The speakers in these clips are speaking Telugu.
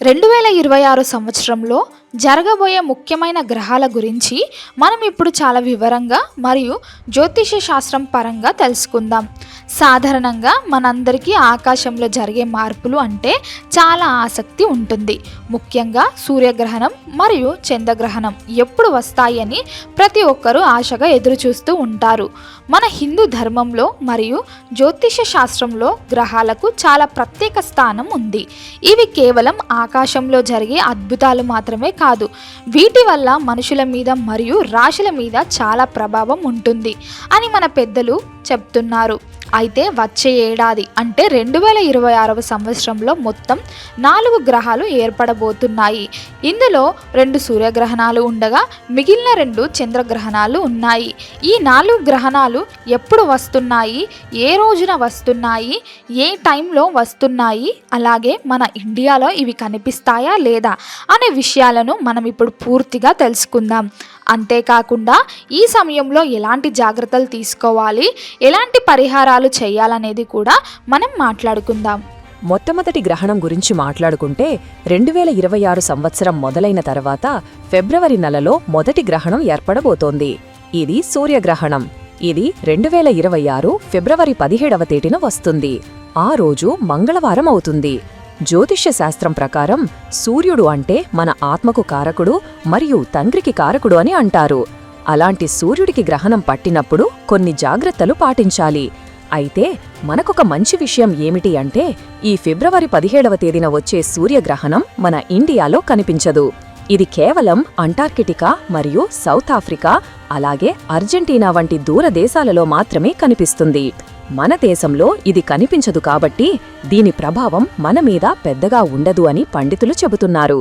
రెండు వేల ఇరవై ఆరు సంవత్సరంలో జరగబోయే ముఖ్యమైన గ్రహాల గురించి మనం ఇప్పుడు చాలా వివరంగా మరియు జ్యోతిష శాస్త్రం పరంగా తెలుసుకుందాం. సాధారణంగా మనందరికీ ఆకాశంలో జరిగే మార్పులు అంటే చాలా ఆసక్తి ఉంటుంది. ముఖ్యంగా సూర్యగ్రహణం మరియు చంద్రగ్రహణం ఎప్పుడు వస్తాయని ప్రతి ఒక్కరూ ఆశగా ఎదురుచూస్తూ ఉంటారు. మన హిందూ ధర్మంలో మరియు జ్యోతిష శాస్త్రంలో గ్రహాలకు చాలా ప్రత్యేక స్థానం ఉంది. ఇవి కేవలం ఆకాశంలో జరిగే అద్భుతాలు మాత్రమే కాదు. వీటి వల్ల మనుషుల మీద మరియు రాశుల మీద చాలా ప్రభావం ఉంటుంది అని మన పెద్దలు చెప్తున్నారు. అయితే వచ్చే ఏడాది అంటే రెండు వేల ఇరవై ఆరవ సంవత్సరంలో మొత్తం నాలుగు గ్రహాలు ఏర్పడబోతున్నాయి. ఇందులో రెండు సూర్యగ్రహణాలు ఉండగా మిగిలిన రెండు చంద్రగ్రహణాలు ఉన్నాయి. ఈ నాలుగు గ్రహణాలు ఎప్పుడు వస్తున్నాయి? ఏ రోజున వస్తున్నాయి? ఏ టైంలో వస్తున్నాయి? అలాగే మన ఇండియాలో ఇవి కనిపిస్తాయా లేదా? అనే విషయాలను మనం ఇప్పుడు పూర్తిగా తెలుసుకుందాం. అంతేకాకుండా ఈ సమయంలో ఎలాంటి జాగ్రత్తలు తీసుకోవాలి ఎలాంటి పరిహారాలు చేయాలనేది కూడా మనం మాట్లాడుకుందాం. మొట్టమొదటి గ్రహణం గురించి మాట్లాడుకుంటే రెండు వేల ఇరవై ఆరు సంవత్సరం మొదలైన తర్వాత ఫిబ్రవరి నెలలో మొదటి గ్రహణం ఏర్పడబోతోంది. ఇది సూర్యగ్రహణం. ఇది రెండు వేల ఇరవై ఆరు ఫిబ్రవరి పదిహేడవ తేదీన వస్తుంది. ఆ రోజు మంగళవారం అవుతుంది. జ్యోతిష్య శాస్త్రం ప్రకారం సూర్యుడు అంటే మన ఆత్మకు కారకుడు మరియు తండ్రికి కారకుడు అని అంటారు. అలాంటి సూర్యుడికి గ్రహణం పట్టినప్పుడు కొన్ని జాగ్రత్తలు పాటించాలి. అయితే మనకొక మంచి విషయం ఏమిటి అంటే ఈ ఫిబ్రవరి పదిహేడవ తేదీన వచ్చే సూర్యగ్రహణం మన ఇండియాలో కనిపించదు. ఇది కేవలం అంటార్కిటికా మరియు సౌత్ ఆఫ్రికా అలాగే అర్జెంటీనా వంటి దూరదేశాలలో మాత్రమే కనిపిస్తుంది. మన దేశంలో ఇది కనిపించదు కాబట్టి దీని ప్రభావం మన మీద పెద్దగా ఉండదు అని పండితులు చెబుతున్నారు.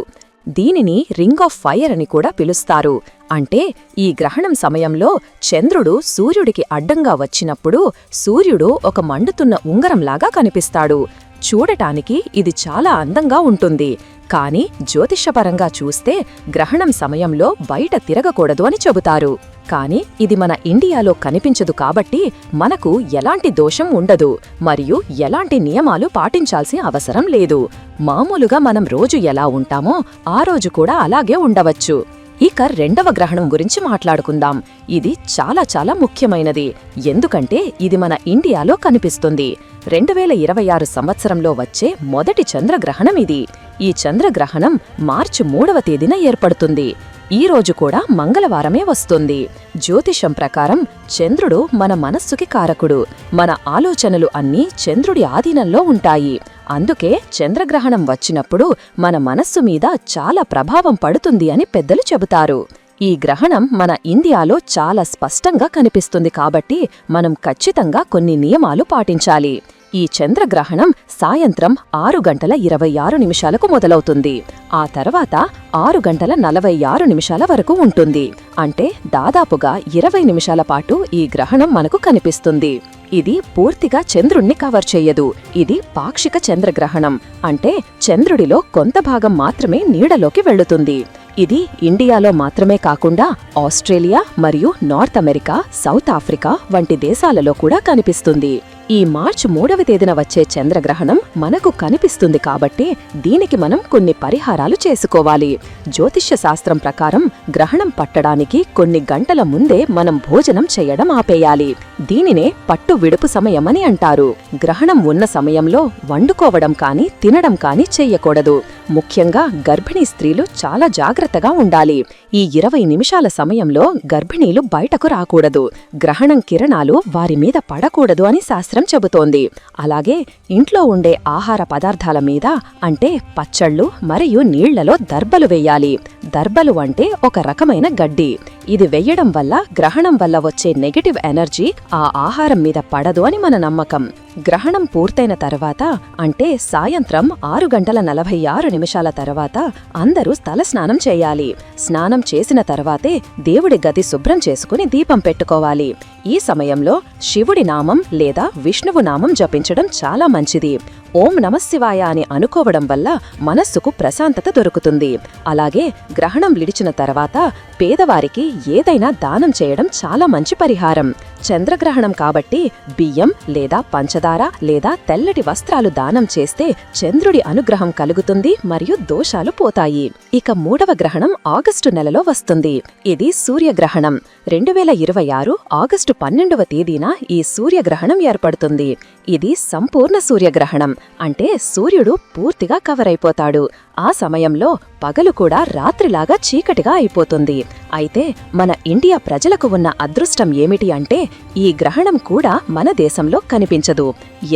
దీనిని రింగ్ ఆఫ్ ఫైర్ అని కూడా పిలుస్తారు. అంటే ఈ గ్రహణం సమయంలో చంద్రుడు సూర్యుడికి అడ్డంగా వచ్చినప్పుడు సూర్యుడు ఒక మండుతున్న ఉంగరంలాగా కనిపిస్తాడు. చూడటానికి ఇది చాలా అందంగా ఉంటుంది. కానీ జ్యోతిషపరంగా చూస్తే గ్రహణం సమయంలో బయట తిరగకూడదు అని చెబుతారు. కానీ ఇది మన ఇండియాలో కనిపించదు కాబట్టి మనకు ఎలాంటి దోషం ఉండదు మరియు ఎలాంటి నియమాలు పాటించాల్సిన అవసరం లేదు. మామూలుగా మనం రోజు ఎలా ఉంటామో ఆ రోజు కూడా అలాగే ఉండవచ్చు. ఇక రెండవ గ్రహణం గురించి మాట్లాడుకుందాం. ఇది చాలా చాలా ముఖ్యమైనది. ఎందుకంటే ఇది మన ఇండియాలో కనిపిస్తుంది. రెండు వేల ఇరవై ఆరు సంవత్సరంలో వచ్చే మొదటి చంద్రగ్రహణం ఇది. ఈ చంద్రగ్రహణం మార్చి మూడవ తేదీన ఏర్పడుతుంది. ఈ రోజు కూడా మంగళవారమే వస్తుంది. జ్యోతిషం ప్రకారం చంద్రుడు మన మనస్సుకి కారకుడు. మన ఆలోచనలు అన్నీ చంద్రుడి ఆధీనంలో ఉంటాయి. అందుకే చంద్రగ్రహణం వచ్చినప్పుడు మన మనస్సు మీద చాలా ప్రభావం పడుతుంది అని పెద్దలు చెబుతారు. ఈ గ్రహణం మన ఇండియాలో చాలా స్పష్టంగా కనిపిస్తుంది కాబట్టి మనం ఖచ్చితంగా కొన్ని నియమాలు పాటించాలి. ఈ చంద్రగ్రహణం సాయంత్రం ఆరు గంటల ఇరవై ఆరు నిమిషాలకు మొదలవుతుంది. ఆ తర్వాత ఆరు గంటల నలభై ఆరు నిమిషాల వరకు ఉంటుంది. అంటే దాదాపుగా ఇరవై నిమిషాల పాటు ఈ గ్రహణం మనకు కనిపిస్తుంది. ఇది పూర్తిగా చంద్రుణ్ణి కవర్ చేయదు. ఇది పాక్షిక చంద్రగ్రహణం. అంటే చంద్రుడిలో కొంత భాగం మాత్రమే నీడలోకి వెళ్ళుతుంది ఇది ఇండియాలో మాత్రమే కాకుండా ఆస్ట్రేలియా మరియు నార్త్ అమెరికా సౌత్ ఆఫ్రికా వంటి దేశాలలో కూడా కనిపిస్తుంది. ఈ మార్చి మూడవ తేదీన వచ్చే చంద్రగ్రహణం మనకు కనిపిస్తుంది కాబట్టి దీనికి మనం కొన్ని పరిహారాలు చేసుకోవాలి. జ్యోతిష్య శాస్త్రం ప్రకారం గ్రహణం పట్టడానికి కొన్ని గంటల ముందే మనం భోజనం చేయడం ఆపేయాలి. దీనినే పట్టు విడుపు సమయమని అంటారు. గ్రహణం ఉన్న సమయంలో వండుకోవడం కాని తినడం కాని చెయ్యకూడదు ముఖ్యంగా గర్భిణీ స్త్రీలు చాలా జాగ్రత్తగా ఉండాలి. ఈ ఇరవై నిమిషాల సమయంలో గర్భిణీలు బయటకు రాకూడదు. గ్రహణం కిరణాలు వారి మీద పడకూడదు అని శాస్త్రం చెబుతోంది. అలాగే ఇంట్లో ఉండే ఆహార పదార్థాల మీద అంటే పచ్చళ్ళు మరియు నీళ్ళలో దర్బలు వేయాలి. దర్బలు అంటే ఒక రకమైన గడ్డి. ఇది వెయ్యడం వల్ల గ్రహణం వల్ల వచ్చే నెగటివ్ ఎనర్జీ ఆ ఆహారం మీద పడదు అని మన నమ్మకం. గ్రహణం పూర్తయిన తర్వాత అంటే సాయంత్రం ఆరు గంటల నలభై ఆరు నిమిషాల తర్వాత అందరూ తలస్నానం చేయాలి. స్నానం చేసిన తర్వాతే దేవుడి గది శుభ్రం చేసుకుని దీపం పెట్టుకోవాలి. ఈ సమయంలో శివుడి నామం లేదా విష్ణువు నామం జపించడం చాలా మంచిది. ఓం నమశివాయ అని అనుకోవడం వల్ల మనస్సుకు ప్రశాంతత దొరుకుతుంది. అలాగే గ్రహణం విడిచిన తర్వాత పేదవారికి ఏదైనా దానం చేయడం చాలా మంచి పరిహారం. చంద్రగ్రహణం కాబట్టి బియ్యం లేదా పంచదార లేదా తెల్లటి వస్త్రాలు దానం చేస్తే చంద్రుడి అనుగ్రహం కలుగుతుంది మరియు దోషాలు పోతాయి. ఇక మూడవ గ్రహణం ఆగస్టు నెలలో వస్తుంది. ఇది సూర్యగ్రహణం. రెండు వేల ఇరవై ఆరు ఆగస్టు పన్నెండవ తేదీన ఈ సూర్యగ్రహణం ఏర్పడుతుంది. ఇది సంపూర్ణ సూర్యగ్రహణం. అంటే సూర్యుడు పూర్తిగా కవర్ అయిపోతాడు. ఆ సమయంలో పగలు కూడా రాత్రిలాగా చీకటిగా అయిపోతుంది. అయితే మన ఇండియా ప్రజలకు ఉన్న అదృష్టం ఏమిటి అంటే ఈ గ్రహణం కూడా మన దేశంలో కనిపించదు.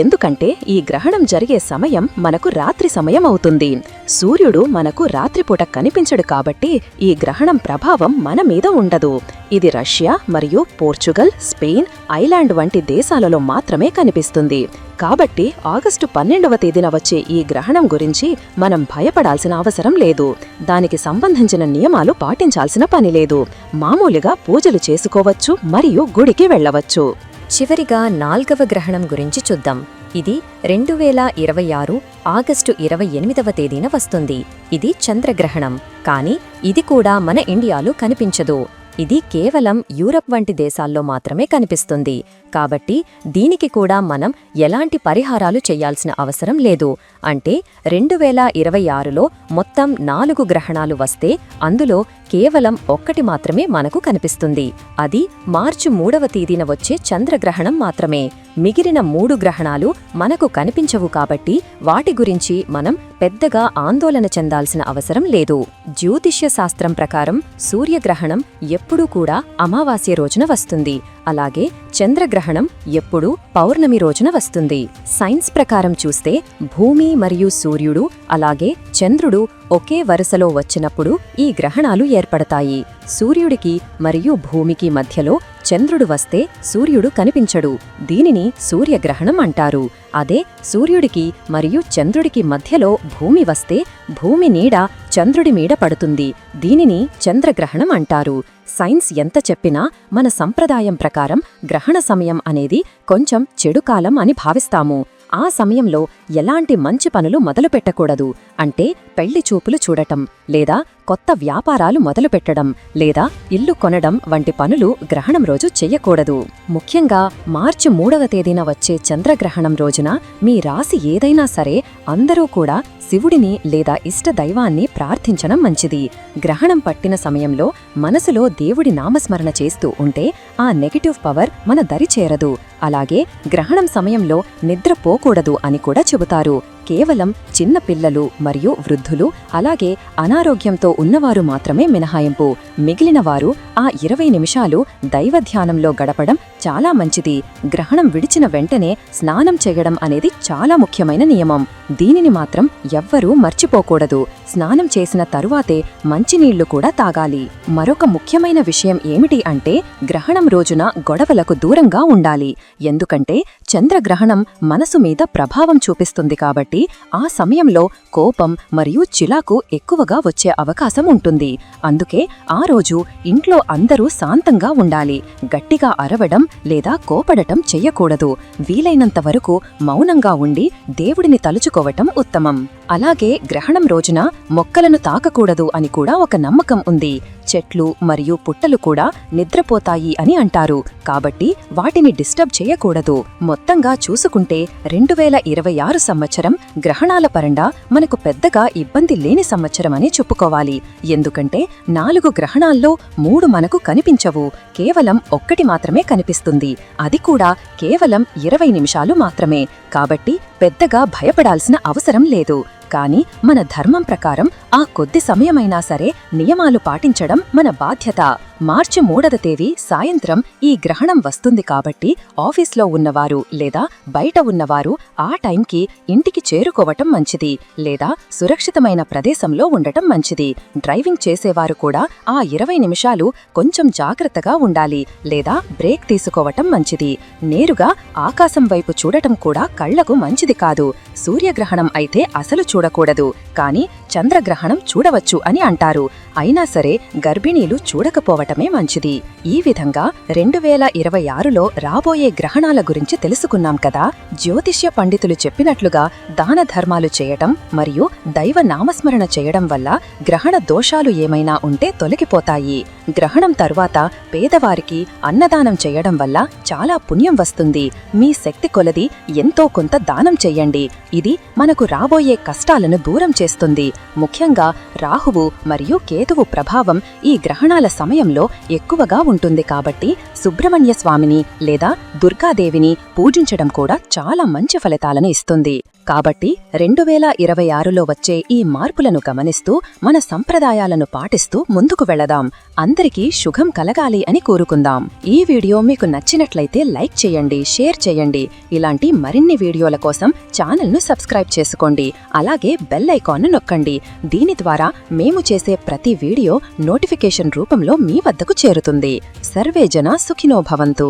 ఎందుకంటే ఈ గ్రహణం జరిగే సమయం మనకు రాత్రి సమయం అవుతుంది. సూర్యుడు మనకు రాత్రిపూట కనిపించడు కాబట్టి ఈ గ్రహణం ప్రభావం మన మీద ఉండదు. ఇది రష్యా మరియు పోర్చుగల్ స్పెయిన్ ఐలాండ్ వంటి దేశాలలో మాత్రమే కనిపిస్తుంది. కాబట్టి ఆగస్టు పన్నెండవ తేదీన వచ్చే ఈ గ్రహణం గురించి మనం భయపడాలి భయపడాల్సిన అవసరం లేదు. దానికి సంబంధించిన నియమాలు పాటించాల్సిన పని లేదు. మామూలుగా పూజలు చేసుకోవచ్చు మరియు గుడికి వెళ్ళవచ్చు. చివరిగా నాల్గవ గ్రహణం గురించి చూద్దాం. ఇది రెండు వేల ఇరవై ఆరు ఆగస్టు ఇరవై ఎనిమిదవ తేదీన వస్తుంది. ఇది చంద్రగ్రహణం. కానీ ఇది కూడా మన ఇండియాలో కనిపించదు. ఇది కేవలం యూరప్ వంటి దేశాల్లో మాత్రమే కనిపిస్తుంది. కాబట్టి దీనికి కూడా మనం ఎలాంటి పరిహారాలు చేయాల్సిన అవసరం లేదు. అంటే రెండు వేల ఇరవై ఆరులో మొత్తం నాలుగు గ్రహణాలు వస్తే అందులో కేవలం ఒక్కటి మాత్రమే మనకు కనిపిస్తుంది. అది మార్చి మూడవ తేదీన వచ్చే చంద్రగ్రహణం మాత్రమే. మిగిలిన మూడు గ్రహణాలు మనకు కనిపించవు కాబట్టి వాటి గురించి మనం పెద్దగా ఆందోళన చెందాల్సిన అవసరం లేదు. జ్యోతిష్య శాస్త్రం ప్రకారం సూర్యగ్రహణం ఎప్పుడూ కూడా అమావాస్య రోజున వస్తుంది. అలాగే చంద్రగ్రహణం ఎప్పుడూ పౌర్ణమి రోజున వస్తుంది. సైన్స్ ప్రకారం చూస్తే భూమి మరియు సూర్యుడు అలాగే చంద్రుడు ఒకే వరుసలో వచ్చినప్పుడు ఈ గ్రహణాలు ఏర్పడతాయి. సూర్యుడికి మరియు భూమికి మధ్యలో చంద్రుడు వస్తే సూర్యుడు కనిపించడు. దీనిని సూర్యగ్రహణం అంటారు. అదే సూర్యుడికి మరియు చంద్రుడికి మధ్యలో భూమి వస్తే భూమి నీడ చంద్రుడి మీడ పడుతుంది. దీనిని చంద్రగ్రహణం అంటారు. సైన్స్ ఎంత చెప్పినా మన సంప్రదాయం ప్రకారం గ్రహణ సమయం అనేది కొంచెం చెడుకాలం అని భావిస్తాము. ఆ సమయంలో ఎలాంటి మంచి పనులు మొదలుపెట్టకూడదు. అంటే పెళ్ళి చూపులు చూడటం లేదా కొత్త వ్యాపారాలు మొదలుపెట్టడం లేదా ఇల్లు కొనడం వంటి పనులు గ్రహణం రోజు చెయ్యకూడదు. ముఖ్యంగా మార్చి మూడవ తేదీన వచ్చే చంద్రగ్రహణం రోజున మీ రాశి ఏదైనా సరే అందరూ కూడా శివుడిని లేదా ఇష్ట దైవాన్ని ప్రార్థించడం మంచిది. గ్రహణం పట్టిన సమయంలో మనసులో దేవుడి నామస్మరణ చేస్తూ ఉంటే ఆ నెగటివ్ పవర్ మన దరి చేరదు. అలాగే గ్రహణం సమయంలో నిద్రపోకూడదు అని కూడా చెబుతారు. కేవలం చిన్న పిల్లలు మరియు వృద్ధులు అలాగే అనారోగ్యంతో ఉన్నవారు మాత్రమే మినహాయింపు. మిగిలిన వారు ఆ ఇరవై నిమిషాలు దైవ ధ్యానంలో గడపడం చాలా మంచిది. గ్రహణం విడిచిన వెంటనే స్నానం చేయడం అనేది చాలా ముఖ్యమైన నియమం. దీనిని మాత్రం ఎవ్వరూ మర్చిపోకూడదు. స్నానం చేసిన తరువాతే మంచినీళ్ళు కూడా తాగాలి. మరొక ముఖ్యమైన విషయం ఏమిటి అంటే గ్రహణం రోజున గొడవలకు దూరంగా ఉండాలి. ఎందుకంటే చంద్రగ్రహణం మనసు మీద ప్రభావం చూపిస్తుంది కాబట్టి ఆ సమయంలో కోపం మరియు చిలాకు ఎక్కువగా వచ్చే అవకాశం ఉంటుంది. అందుకే ఆ రోజు ఇంట్లో అందరూ శాంతంగా ఉండాలి. గట్టిగా అరవడం లేదా కోపడటం చెయ్యకూడదు. వీలైనంత వరకు మౌనంగా ఉండి దేవుడిని తలుచుకోవటం ఉత్తమం. అలాగే గ్రహణం రోజున మొక్కలను తాకకూడదు అని కూడా ఒక నమ్మకం ఉంది. చెట్లు మరియు పుట్టలు కూడా నిద్రపోతాయి అని అంటారు. కాబట్టి వాటిని డిస్టర్బ్ చేయకూడదు. మొత్తంగా చూసుకుంటే రెండు వేల ఇరవై ఆరు సంవత్సరం గ్రహణాల పరంగా మనకు పెద్దగా ఇబ్బంది లేని సంవత్సరం అని చెప్పుకోవాలి. ఎందుకంటే నాలుగు గ్రహణాల్లో మూడు మనకు కనిపించవు. కేవలం ఒక్కటి మాత్రమే కనిపిస్తుంది. అది కూడా కేవలం ఇరవై నిమిషాలు మాత్రమే. కాబట్టి పెద్దగా భయపడాల్సిన అవసరం లేదు. కానీ మన ధర్మం ప్రకారం ఆ కొద్ది సమయమైనా సరే నియమాలు పాటించడం మన బాధ్యత. మార్చి మూడవ తేదీ సాయంత్రం ఈ గ్రహణం వస్తుంది కాబట్టి ఆఫీస్లో ఉన్నవారు లేదా బయట ఉన్నవారు ఆ టైంకి ఇంటికి చేరుకోవటం మంచిది లేదా సురక్షితమైన ప్రదేశంలో ఉండటం మంచిది. డ్రైవింగ్ చేసేవారు కూడా ఆ ఇరవై నిమిషాలు కొంచెం జాగ్రత్తగా ఉండాలి లేదా బ్రేక్ తీసుకోవటం మంచిది. నేరుగా ఆకాశం వైపు చూడటం కూడా కళ్ళకు మంచిది కాదు. సూర్యగ్రహణం అయితే అసలు చూడకూడదు. కానీ చంద్రగ్రహణం చూడవచ్చు అని అంటారు. అయినా సరే గర్భిణీలు చూడకపోవటమే మంచిది. ఈ విధంగా రెండు వేల ఇరవై ఆరులో రాబోయే గ్రహణాల గురించి తెలుసుకున్నాం కదా. జ్యోతిష్య పండితులు చెప్పినట్లుగా దాన ధర్మాలు చేయటం మరియు దైవ నామస్మరణ చేయడం వల్ల గ్రహణ దోషాలు ఏమైనా ఉంటే తొలగిపోతాయి. గ్రహణం తరువాత పేదవారికి అన్నదానం చేయడం వల్ల చాలా పుణ్యం వస్తుంది. మీ శక్తి కొలది ఎంతో కొంత దానం చెయ్యండి ఇది మనకు రాబోయే కష్టాలను దూరం చేస్తుంది. ముఖ్యంగా రాహువు మరియు కేతువు ప్రభావం ఈ గ్రహణాల సమయంలో ఎక్కువగా ఉంటుంది కాబట్టి సుబ్రహ్మణ్య స్వామిని లేదా దుర్గాదేవిని పూజించడం కూడా చాలా మంచి ఫలితాలను ఇస్తుంది. కాబట్టి రెండు వేల ఇరవై ఆరులో వచ్చే ఈ మార్పులను గమనిస్తూ మన సంప్రదాయాలను పాటిస్తూ ముందుకు వెళదాం. అందరికీ శుభం కలగాలి అని కోరుకుందాం. ఈ వీడియో మీకు నచ్చినట్లయితే లైక్ చేయండి షేర్ చేయండి. ఇలాంటి మరిన్ని వీడియోల కోసం ఛానల్ను సబ్స్క్రైబ్ చేసుకోండి. అలాగే బెల్ ఐకాన్ను నొక్కండి. దీని ద్వారా మేము చేసే ప్రతి వీడియో నోటిఫికేషన్ రూపంలో మీ వద్దకు చేరుతుంది. సర్వేజన సుఖినో భవంతు.